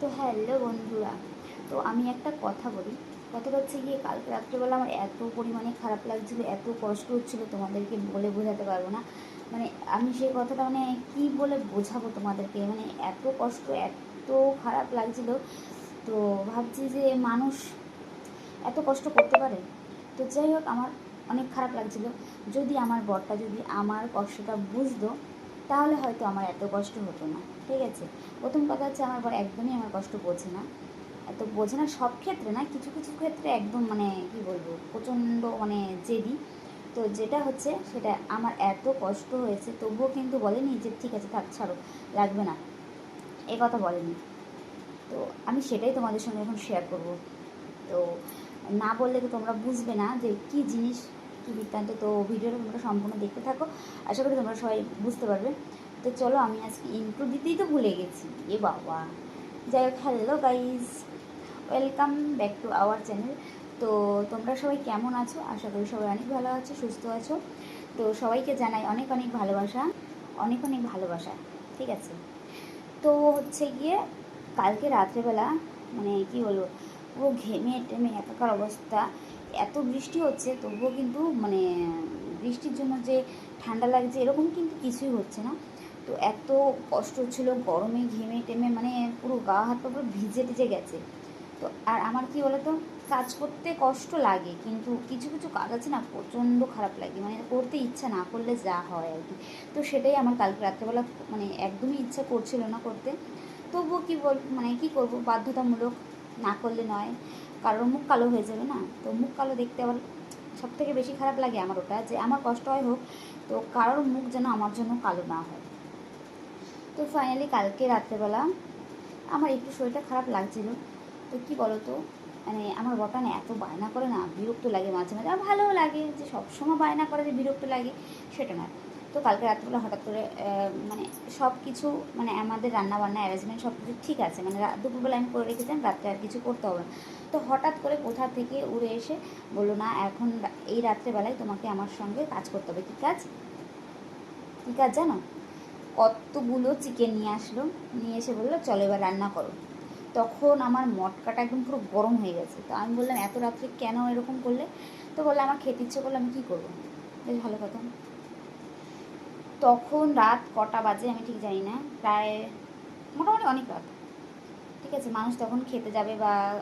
তো হ্যালো বন্ধুরা, তো আমি একটা কথা বলি। কথাটা হচ্ছে গিয়ে, কালকে রাত্রেবেলা আমার এত পরিমাণে খারাপ লাগছিল, এত কষ্ট হচ্ছিল, তোমাদেরকে বলে বোঝাতে পারব না। মানে আমি সেই কথাটা মানে কি বলে বোঝাবো তোমাদেরকে? মানে এত কষ্ট, এত খারাপ লাগছিল, তো ভাবছি যে মানুষ এত কষ্ট করতে পারে? তো যাই হোক, আমার অনেক খারাপ লাগছিল। যদি আমার বরটা যদি আমার কষ্টটা বুঝতো তাহলে হয়তো আমার এত কষ্ট হতো না, ঠিক আছে? প্রথম কথা হচ্ছে আমার বর একদমই আমার কষ্ট বোঝে না। এত বোঝে না সব ক্ষেত্রে না, কিছু কিছু ক্ষেত্রে একদম মানে কি বলব, প্রচণ্ড মানে জেদি। তো যেটা হচ্ছে সেটা আমার এত কষ্ট হয়েছে, তবুও কিন্তু বলেনি যে ঠিক আছে থাক, ছাড়ো, লাগবে না। এ কথা বলেনি। তো আমি সেটাই তোমাদের সঙ্গে এখন শেয়ার করব। তো না বললে তো তোমরা বুঝবে না যে কি জিনিস কী বৃত্তান্ত তো ভিডিওটা তোমরা সম্পূর্ণ দেখতে থাকো। আশা করি তোমরা সবাই বুঝতে পারবে। তো চলো, আমি আজকে ইন্ট্রো দিতেই তো ভুলে গেছি। এ বাবা। যাই হোক hello guys welcome back to our channel তো তোমরা সবাই কেমন আছো? আশা করি সবাই অনেক ভালো আছো, সুস্থ আছো। তো সবাইকে জানাই অনেক অনেক ভালোবাসা, অনেক অনেক ভালোবাসা, ঠিক আছে? তো হচ্ছে গিয়ে কালকে রাত্রেবেলা মানে কি বলব, পুরো ঘেমে টেমে একাকার অবস্থা এত বৃষ্টি হচ্ছে, তবুও কিন্তু মানে বৃষ্টির জন্য যে ঠান্ডা লাগছে, এরকম কিন্তু কিছুই হচ্ছে না। তো এত কষ্ট ছিল গরমে ঘেমে টেমে মানে পুরো গা হাত পা পুরো ভিজে টিজে গেছে। তো আর আমার কি বলতো, কাজ করতে কষ্ট লাগে, কিন্তু কিছু কিছু কাজ আছে না, প্রচণ্ড খারাপ লাগে। মানে করতে ইচ্ছা না করলে যা হয় আর কি। তো সেটাই আমার কালকে রাত্রেবেলা মানে একদমই ইচ্ছা করছিল না করতে। তবুও কী বল মানে কী করব, বাধ্যতামূলক না করলে নয়। কারোর মুখ কালো হয়ে যাবে না। তো মুখ কালো দেখতে আবার সব থেকে বেশি খারাপ লাগে আমার ওটা, যে আমার কষ্ট হয় হোক, তো কারোর মুখ যেন আমার জন্য কালো না হয়। তো ফাইনালি কালকে রাত্রেবেলা আমার একটু শরীরটা খারাপ লাগছিল। তো কি বলো তো মানে আমার বটা না এত বায়না করে না, বিরক্ত লাগে মাঝে মাঝে। আর ভালোও লাগে যে সবসময় বায়না করে যে বিরক্ত লাগে, সেটা নয় তো কালকে রাত্রিবেলা হঠাৎ করে মানে সব কিছু মানে আমাদের রান্নাবান্না অ্যারেঞ্জমেন্ট সব কিছু ঠিক আছে। মানে দুপুরবেলা আমি করে রেখেছিলাম, রাত্রে আর কিছু করতে হবে না। তো হঠাৎ করে কোথা থেকে উড়ে এসে বলল, না, এখন এই রাত্রেবেলায় তোমাকে আমার সঙ্গে কাজ করতে হবে। কী কাজ? কী কাজ জানো? কতগুলো চিকেন নিয়ে আসলো। নিয়ে এসে বলল, চলো এবার রান্না করো। তখন আমার মটকাটা একদম পুরো গরম হয়ে গেছে। তো আমি বললাম, এত রাত্রে কেন এরকম করলে? তো বলল, আমার খেতে ইচ্ছে করলে আমি কী করব? বেশ, ভালো কথা। তখন রাত কটা বাজে আমি ঠিক জানি না, প্রায় মোটামুটি অনেক রাত। ঠিক আছে, মানুষ তখন খেতে যাবে বা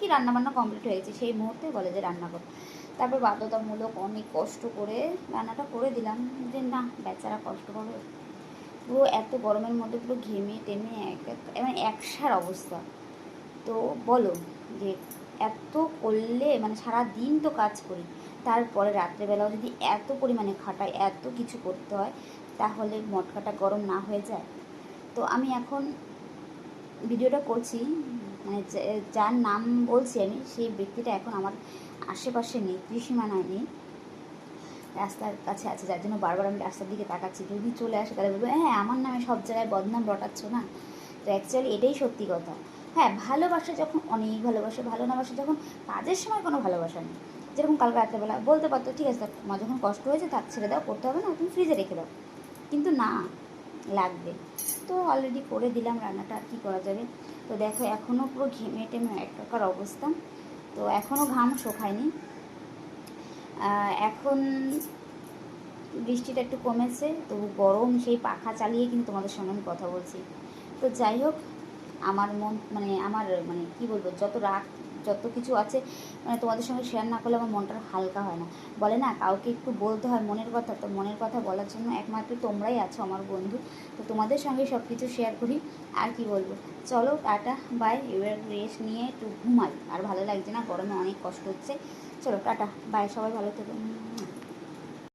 কি রান্না বান্না কমপ্লিট হয়ে গেছে, সেই মুহূর্তে বলে যে রান্না কর। তারপর বাধ্যতামূলক অনেক কষ্ট করে রান্নাটা করে দিলাম, যে না, বেচারা কষ্ট করবে। পুরো এত গরমের মধ্যে পুরো ঘেমে টেমে এক- মানে একসার অবস্থা। তো বলো যে এত করলে মানে সারা দিন তো কাজ করি তারপরে রাত্রেবেলাও যদি এত পরিমাণে খাটায়, এত কিছু করতে হয়, তাহলে মটকাটা গরম না হয়ে যায়। তো আমি এখন ভিডিওটা করছি মানে যার নাম বলছি আমি, সেই ব্যক্তিটা এখন আমার আশেপাশে নেই ত্রিসীমানায় নেই। রাস্তার কাছে আছে, যার জন্য বারবার আমি রাস্তার দিকে তাকাচ্ছি। যদি চলে আসে, তাহলে বলব হ্যাঁ আমার নামে সব জায়গায় বদনাম রটাচ্ছ না? তো অ্যাকচুয়ালি এটাই সত্যি কথা। হ্যাঁ ভালোবাসা যখন, অনেক ভালোবাসে, ভালো না বাসে যখন, কাজের সময় কোনো ভালোবাসা নেই। যেরকম কালকে রাত্রেবেলা বলতে পারতো ঠিক আছে থাক, তোমার যখন কষ্ট হয়েছে থাক ছেড়ে দাও করতে হবে না তুমি ফ্রিজে রেখে দাও। কিন্তু না লাগবে। তো অলরেডি করে দিলাম রান্নাটা আর কী করা যাবে? তো দেখো এখনও পুরো ঘেমে টেমে একাকার অবস্থা। তো এখনও ঘাম শোকায়নি। আহ, এখন বৃষ্টিটা একটু কমেছে তবু গরম সেই পাখা চালিয়ে কিন্তু তোমাদের সঙ্গে আমি কথা বলছি। তো যাই হোক আমার মন মানে আমার মানে কি বলব যত রাগ যত কিছু আছে মানে তোমাদের সঙ্গে শেয়ার না করলে আমার মনটা হালকা হয় না। বলে না, কাউকে একটু বলতে হয় মনের কথা, তো মনের কথা বলার জন্য একমাত্র তোমরাই আছো আমার বন্ধু। তো তোমাদের সঙ্গে সব কিছু শেয়ার করি, আর কি বলব? চলো, টাটা বাই এবার রেস্ট নিয়ে একটু ঘুমাই। আর ভালো লাগছে না, গরমে অনেক কষ্ট হচ্ছে। চলো, টাটা বাই সবাই ভালো থেকো।